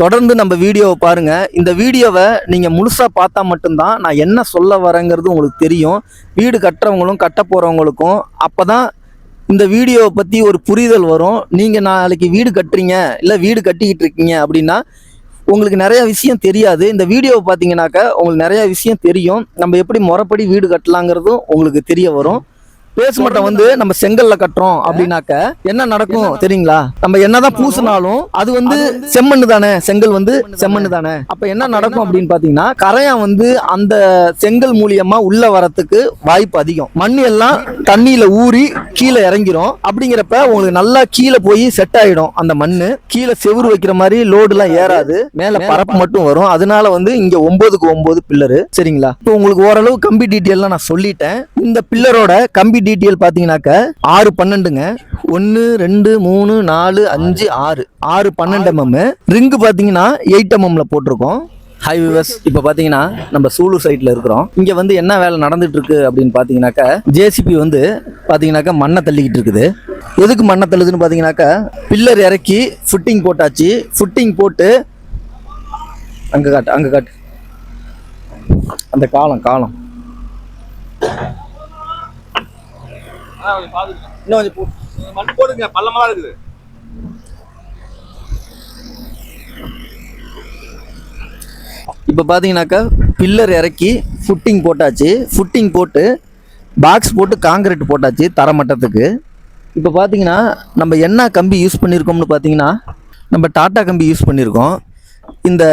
தொடர்ந்து நம்ம வீடியோவை பாருங்கள் இந்த வீடியோவை நீங்கள் முழுசாக பார்த்தா மட்டும்தான் நான் என்ன சொல்ல வரேங்கிறது உங்களுக்கு தெரியும். வீடு கட்டுறவங்களும் கட்ட போகிறவங்களுக்கும் அப்போ தான் இந்த வீடியோவை பற்றி ஒரு புரிதல் வரும். நீங்கள் நாளைக்கு வீடு கட்டுறீங்க இல்லை வீடு கட்டிக்கிட்டு இருக்கீங்க அப்படின்னா உங்களுக்கு நிறைய விஷயம் தெரியாது. இந்த வீடியோவை பார்த்தீங்கன்னாக்கா உங்களுக்கு நிறைய விஷயம் தெரியும். நம்ம எப்படி முறைப்படி வீடு கட்டலாங்கிறதும் உங்களுக்கு தெரிய வரும். பேஸ்மெண்ட்டை வந்து நம்ம செங்கல்ல கட்டுறோம் அப்படின்னாக்க என்ன நடக்கும் தெரியுங்களா? நம்ம என்னதான் பூசினாலும் அது வந்து செம்மண்ணு தானே? செங்கல் வந்து செம்மண்ணு தானே? அப்ப என்ன நடக்கும் அப்படின்னு பாத்தீங்கன்னா கரையான் வந்து அந்த செங்கல் மூலியமா உள்ள வரத்துக்கு வாய்ப்பு அதிகம். மண் எல்லாம் தண்ணியில ஊறி கீழே இறங்கிரும். அப்படிங்கிறப்ப உங்களுக்கு நல்லா கீழே போய் செட் ஆயிடும் அந்த மண்ணு. கீழே செவுரு வைக்கிற மாதிரி லோடு எல்லாம் ஏறாது. மேல பரப்பு மட்டும் வரும். அதனால வந்து இங்க ஒன்பதுக்கு ஒன்பது பில்லரு. சரிங்களா? இப்போ உங்களுக்கு ஓரளவு கம்பி டீட்டெயிலாம் நான் சொல்லிட்டேன். இந்த பில்லரோட கம்பி டீட்டெயில் பார்த்தீங்கன்னாக்க ஆறு பன்னெண்டுங்க. ஒன்று ரெண்டு மூணு நாலு அஞ்சு ஆறு. ஆறு பன்னெண்டு எம்எம் ரிங்கு பார்த்தீங்கன்னா எயிட் எம்எம்ல போட்டிருக்கோம். ஹை விவர்ஸ் இப்போ பார்த்தீங்கன்னா நம்ம சூலூர் சைட்டில் இருக்கிறோம். இங்கே வந்து என்ன வேலை நடந்துட்டு இருக்கு அப்படின்னு பார்த்தீங்கன்னாக்கா ஜேசிபி வந்து பார்த்தீங்கன்னாக்கா மண்ணை தள்ளிக்கிட்டு இருக்குது. எதுக்கு மண்ணை தள்ளுதுன்னு பார்த்தீங்கன்னாக்கா பில்லர் இறக்கி ஃபுட்டிங் போட்டாச்சு. ஃபுட்டிங் போட்டு அங்கே காட்டு அங்கே காட்டு. அந்த காலம் காலம். இன்னும் கொஞ்சம் போ மண் போடுங்க பள்ளமா தான் இருக்குது. இப்போ பார்த்தீங்கன்னாக்கா பில்லர் இறக்கி ஃபுட்டிங் போட்டாச்சு. ஃபுட்டிங் போட்டு பாக்ஸ் போட்டு காங்கிரீட் போட்டாச்சு தரமட்டத்துக்கு இப்போ பார்த்தீங்கன்னா நம்ம என்ன கம்பி யூஸ் பண்ணியிருக்கோம்னு பார்த்தீங்கன்னா நம்ம டாட்டா கம்பி யூஸ் பண்ணியிருக்கோம் இந்த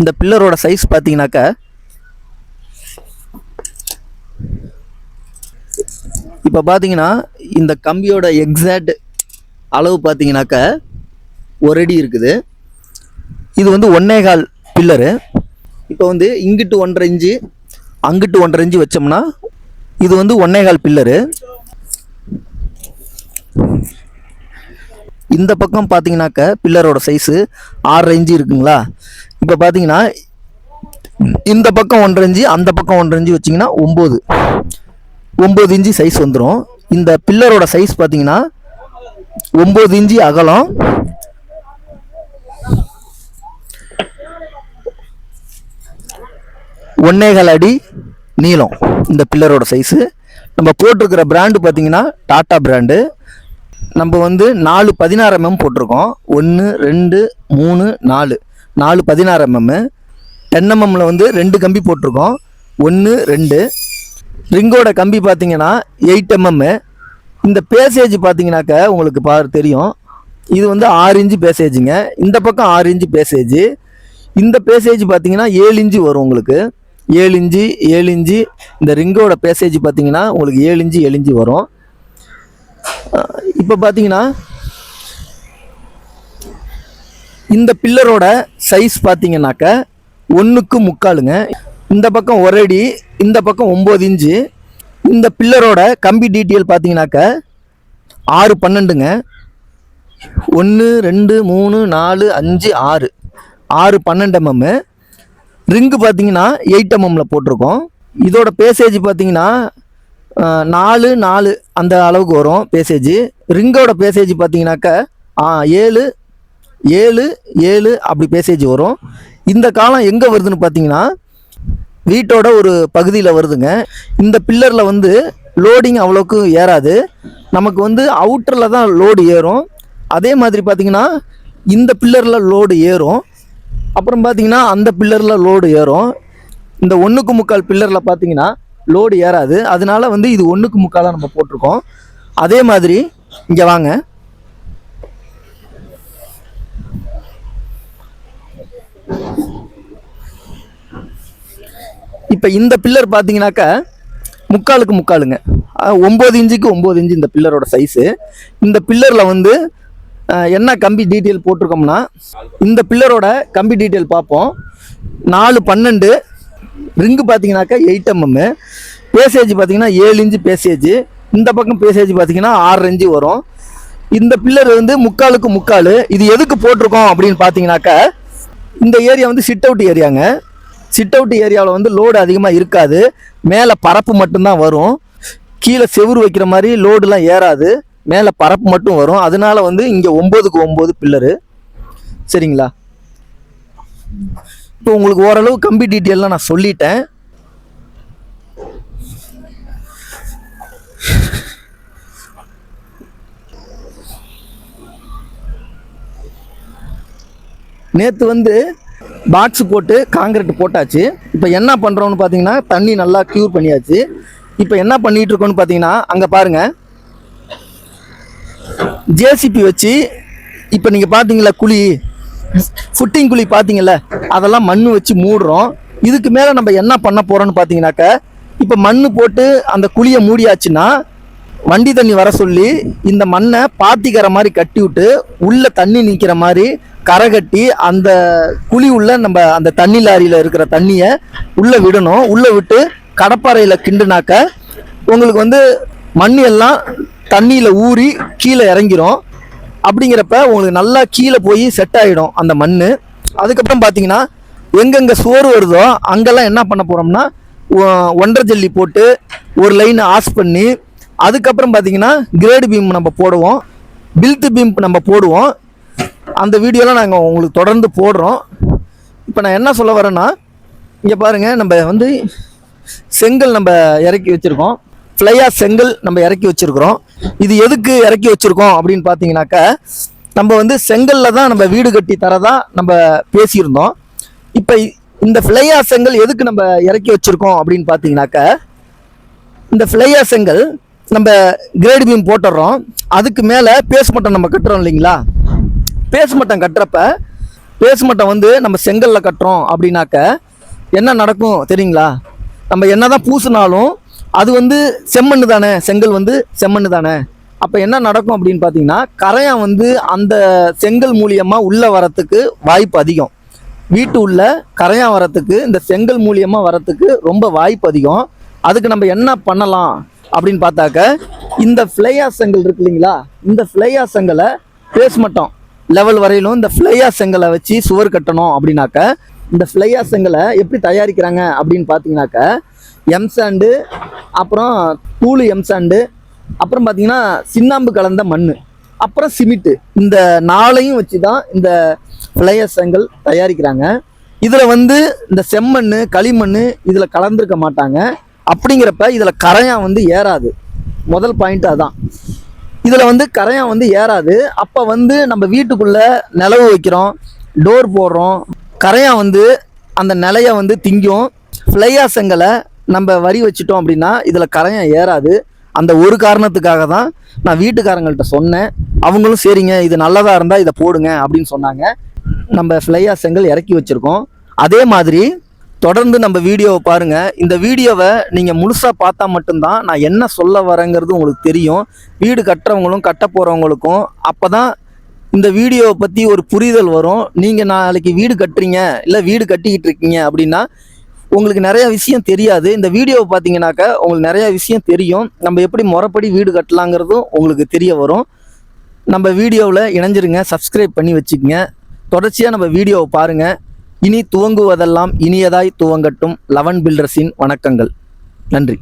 இந்த பில்லரோட சைஸ் பார்த்தீங்கன்னாக்கா இப்போ பார்த்தீங்கன்னா இந்த கம்பியோட எக்ஸாக்ட் அளவு பார்த்தீங்கன்னாக்க ஒரு அடி இருக்குது. இது வந்து ஒன்னே கால் பில்லரு. இப்போ வந்து இங்கிட்டு ஒன்றரை இன்ச்சு அங்கிட்டு ஒன்றரை இன்ச்சு வச்சோம்னா இது வந்து ஒன்னே கால் பில்லரு. இந்த பக்கம் பார்த்தீங்கன்னாக்க பில்லரோட சைஸு ஆறரை இன்ச்சு இருக்குங்களா? இப்போ பார்த்தீங்கன்னா இந்த பக்கம் ஒன்றரை இன்ச்சு அந்த பக்கம் ஒன்றரை இன்ச்சு வச்சிங்கன்னா ஒம்பது. ஒம்பது இன்ச்சு சைஸ் வந்துடும் இந்த பில்லரோட சைஸ் பார்த்தீங்கன்னா ஒம்பது இன்ச்சு அகலம். ஒன்னேகால் அடி நீளம் இந்த பில்லரோட சைஸு நம்ம போட்டிருக்கிற பிராண்டு பார்த்தீங்கன்னா டாட்டா பிராண்டு நம்ம வந்து நாலு பதினாறு எம்எம் போட்டிருக்கோம். ஒன்று ரெண்டு மூணு நாலு. நாலு பதினாறு எம்எம் டென் எம்எம்மில் வந்து ரெண்டு கம்பி போட்டிருக்கோம். ஒன்று ரெண்டு. ரிங்கோட கம்பி பார்த்தீங்கன்னா எயிட் எம்எம் இந்த பேசேஜ் பார்த்தீங்கன்னாக்க உங்களுக்கு பாரு தெரியும். இது வந்து ஆறு இன்ச்சு பேசேஜுங்க. இந்த பக்கம் ஆறு இன்ச்சு பேசேஜ். இந்த பேசேஜ் பார்த்தீங்கன்னா ஏழு இன்ச்சு வரும் உங்களுக்கு. ஏழு இன்ச்சு ஏழு இன்ச்சு. இந்த ரிங்கோட பேசேஜ் பார்த்தீங்கன்னா உங்களுக்கு ஏழு இன்ச்சு ஏழு இன்ச்சு வரும். இப்போ பார்த்தீங்கன்னா இந்த பில்லரோட சைஸ் பார்த்தீங்கன்னாக்க ஒன்றுக்கு முக்காலுங்க. இந்த பக்கம் ஒரு அடி இந்த பக்கம் ஒம்பது இன்ச்சு இந்த பில்லரோட கம்பி டீட்டெயில் பார்த்தீங்கன்னாக்க ஆறு பன்னெண்டுங்க. ஒன்று ரெண்டு மூணு நாலு அஞ்சு ஆறு. ஆறு பன்னெண்டு எம்எம் ரிங்கு பார்த்தீங்கன்னா எயிட் எம்எம்மில் போட்டிருக்கோம். இதோட பேசேஜ் பார்த்தீங்கன்னா நாலு நாலு அந்த அளவுக்கு வரும் பேசேஜ் ரிங்கோட பேசேஜ் பார்த்தீங்கன்னாக்க ஏழு ஏழு ஏழு அப்படி பேசேஜ் வரும். இந்த காலம் எங்கே வருதுன்னு பார்த்தீங்கன்னா வீட்டோட ஒரு பகுதியில் வருதுங்க. இந்த பில்லரில் வந்து லோடிங் அவ்வளோக்கு ஏறாது. நமக்கு வந்து அவுட்டரில் தான் லோடு ஏறும். அதே மாதிரி பார்த்தீங்கன்னா இந்த பில்லரில் லோடு ஏறும். அப்புறம் பார்த்திங்கன்னா அந்த பில்லரில் லோடு ஏறும். இந்த ஒன்றுக்கு முக்கால் பில்லரில் பார்த்திங்கன்னா லோடு ஏறாது. அதனால வந்து இது ஒன்றுக்கு முக்காலாக நம்ம போட்டிருக்கோம். அதே மாதிரி இங்கே வாங்க. இப்போ இந்த பில்லர் பார்த்தீங்கன்னாக்கா முக்காலுக்கு முக்காலுங்க. ஒம்பது இன்ச்சுக்கு ஒம்பது இன்ச்சு இந்த பில்லரோட சைஸு இந்த பில்லரில் வந்து என்ன கம்பி டீட்டெயில் போட்டிருக்கோம்னா இந்த பில்லரோட கம்பி டீட்டெயில் பார்ப்போம். நாலு பன்னெண்டு ரிங்கு பார்த்தீங்கன்னாக்கா எயிட் எம்எம்மு பேசேஜ் பார்த்தீங்கன்னா ஏழு இன்ச்சு பேசேஜ். இந்த பக்கம் பேசேஜ் பார்த்தீங்கன்னா ஆறு இன்ச்சு வரும். இந்த பில்லர் வந்து முக்காலுக்கு முக்கால். இது எதுக்கு போட்டிருக்கோம் அப்படின்னு பார்த்தீங்கன்னாக்கா இந்த ஏரியா வந்து சிட் அவுட் ஏரியாங்க சிட் அவுட் ஏரியாவில் வந்து லோடு அதிகமாக இருக்காது. மேலே பரப்பு மட்டும்தான் வரும். கீழே செவுரு வைக்கிற மாதிரி லோடுலாம் ஏறாது. மேலே பரப்பு மட்டும் வரும். அதனால வந்து இங்கே ஒம்போதுக்கு ஒம்பது பில்லரு சரிங்களா? இப்போ உங்களுக்கு ஓரளவு கம்பி டீட்டெயிலாம் நான் சொல்லிட்டேன். நேற்று வந்து பாக்ஸ் போட்டு காங்கிரீட் போட்டாச்சு. இப்போ என்ன பண்ணுறோம்னு பார்த்தீங்கன்னா தண்ணி நல்லா க்யூர் பண்ணியாச்சு. இப்போ என்ன பண்ணிட்டு இருக்கோம்னு பார்த்தீங்கன்னா அங்கே பாருங்கள் ஜேசிபி வச்சு இப்போ நீங்கள் பார்த்தீங்களா குழி ஃபுட்டிங் குழி பார்த்தீங்கல்ல அதெல்லாம் மண் வச்சு மூடுறோம். இதுக்கு மேலே நம்ம என்ன பண்ண போகிறோம்னு பார்த்தீங்கன்னாக்க இப்போ மண் போட்டு அந்த குழியை மூடியாச்சுன்னா வண்டி தண்ணி வர சொல்லி இந்த மண்ணை பாத்திக்கிற மாதிரி கட்டி விட்டு உள்ளே தண்ணி நிற்கிற மாதிரி கரை கட்டி அந்த குழி உள்ள நம்ம அந்த தண்ணி லாரியில் இருக்கிற தண்ணியை உள்ளே விடணும். உள்ளே விட்டு கடப்பாறையில் கிண்டுனாக்க உங்களுக்கு வந்து மண் எல்லாம் தண்ணியில் ஊறி கீழே இறங்கிரும். அப்படிங்கிறப்ப உங்களுக்கு நல்லா கீழே போய் செட் ஆகிடும் அந்த மண் அதுக்கப்புறம் பார்த்தீங்கன்னா எங்கெங்கே சோறு வருதோ அங்கெல்லாம் என்ன பண்ண போகிறோம்னா ஒன்றரை ஜல்லி போட்டு ஒரு லைன் ஆஸ் பண்ணி அதுக்கப்புறம் பார்த்தீங்கன்னா கிரேடு பீம் நம்ம போடுவோம். பில்த் பீம் நம்ம போடுவோம். அந்த வீடியோலாம் நாங்கள் உங்களுக்கு தொடர்ந்து போடுறோம். இப்போ நான் என்ன சொல்ல வரேன்னா இங்கே பாருங்கள் நம்ம வந்து செங்கல் நம்ம இறக்கி வச்சுருக்கோம். ஃப்ளையா செங்கல் நம்ம இறக்கி வச்சுருக்குறோம். இது எதுக்கு இறக்கி வச்சுருக்கோம் அப்படின்னு பார்த்தீங்கன்னாக்கா நம்ம வந்து செங்கல்ல தான் நம்ம வீடு கட்டி தரதா நம்ம பேசியிருந்தோம். இப்போ இந்த ஃப்ளையா செங்கல் எதுக்கு நம்ம இறக்கி வச்சுருக்கோம் அப்படின்னு பார்த்தீங்கன்னாக்க இந்த ஃப்ளையா செங்கல் நம்ம கிரேட் பீம் போட்டுடுறோம். அதுக்கு மேலே பேஸ் மட்டம் நம்ம கட்டுறோம் இல்லைங்களா? பேஸ் மட்டம் கட்டுறப்ப பேஸ் மட்டம் வந்து நம்ம செங்கல்ல கட்டுறோம் அப்படின்னாக்க என்ன நடக்கும் தெரியுங்களா? நம்ம என்னதான் பூசினாலும் அது வந்து செம்மண்ணு தானே செங்கல் வந்து செம்மண்ணு தானே. அப்போ என்ன நடக்கும் அப்படின்னு பார்த்தீங்கன்னா கரையான் வந்து அந்த செங்கல் மூலியமாக உள்ளே வரத்துக்கு வாய்ப்பு அதிகம். வீட்டு உள்ள கரையான் வரத்துக்கு இந்த செங்கல் மூலியமாக வரத்துக்கு ரொம்ப வாய்ப்பு அதிகம். அதுக்கு நம்ம என்ன பண்ணலாம் அப்படின்னு பார்த்தாக்க இந்த ஃப்ளையா செங்கல் இருக்கு இல்லைங்களா? இந்த ஃப்ளையா செங்கலை பேஸ் மட்டம் லெவல் வரையிலும் இந்த ஃப்ளையா செங்கலை வச்சு சுவர் கட்டணும் அப்படின்னாக்க இந்த ஃப்ளையா செங்கலை எப்படி தயாரிக்கிறாங்க அப்படின்னு பார்த்தீங்கன்னாக்க எம் சாண்டு அப்புறம் தூளு எம்சாண்டு அப்புறம் பார்த்தீங்கன்னா சின்னாம்பு கலந்த மண் அப்புறம் சிமெண்ட்டு இந்த நாளையும் வச்சு தான் இந்த ஃப்ளையா செங்கல் தயாரிக்கிறாங்க. இதில் வந்து இந்த செம்மண் களிமண் இதில் கலந்துருக்க மாட்டாங்க. அப்படிங்கிறப்ப இதில் கரையான் வந்து ஏறாது. முதல் பாயிண்ட் அதான். இதில் வந்து கரையான் வந்து ஏறாது. அப்போ வந்து நம்ம வீட்டுக்குள்ளே நிலவு வைக்கிறோம் டோர் போடுறோம். கரையான் வந்து அந்த நிலைய வந்து திங்கும். ஃப்ளையா செங்கலை நம்ம வரி வச்சிட்டோம் அப்படின்னா இதில் கரையான் ஏறாது. அந்த ஒரு காரணத்துக்காக தான் நான் வீட்டுக்காரங்கள்ட்ட சொன்னேன். அவங்களும் சரிங்க இது நல்லதாக இருந்தால் இதை போடுங்க அப்படின்னு சொன்னாங்க. நம்ம ஃப்ளையா செங்கல் இறக்கி வச்சுருக்கோம். அதே மாதிரி தொடர்ந்து நம்ம வீடியோவை பாருங்கள் இந்த வீடியோவை நீங்கள் முழுசாக பார்த்தா மட்டும்தான் நான் என்ன சொல்ல வரேங்கிறது உங்களுக்கு தெரியும். வீடு கட்டுறவங்களும் கட்ட போகிறவங்களுக்கும் அப்போ தான் இந்த வீடியோவை பற்றி ஒரு புரிதல் வரும். நீங்கள் நாளைக்கு வீடு கட்டுறீங்க இல்லை வீடு கட்டிக்கிட்டு இருக்கீங்க அப்படின்னா உங்களுக்கு நிறைய விஷயம் தெரியாது. இந்த வீடியோவை பார்த்தீங்கன்னாக்கா உங்களுக்கு நிறைய விஷயம் தெரியும். நம்ம எப்படி முறைப்படி வீடு கட்டலாங்கிறதும் உங்களுக்கு தெரிய வரும். நம்ம வீடியோவில் இணைஞ்சிருங்க சப்ஸ்கிரைப் பண்ணி வச்சுக்கோங்க. தொடர்ச்சியாக நம்ம வீடியோவை பாருங்கள் இனி துவங்குவதெல்லாம் இனியதாய் துவங்கட்டும் லவன் பில்டர்ஸின் வணக்கங்கள். நன்றி.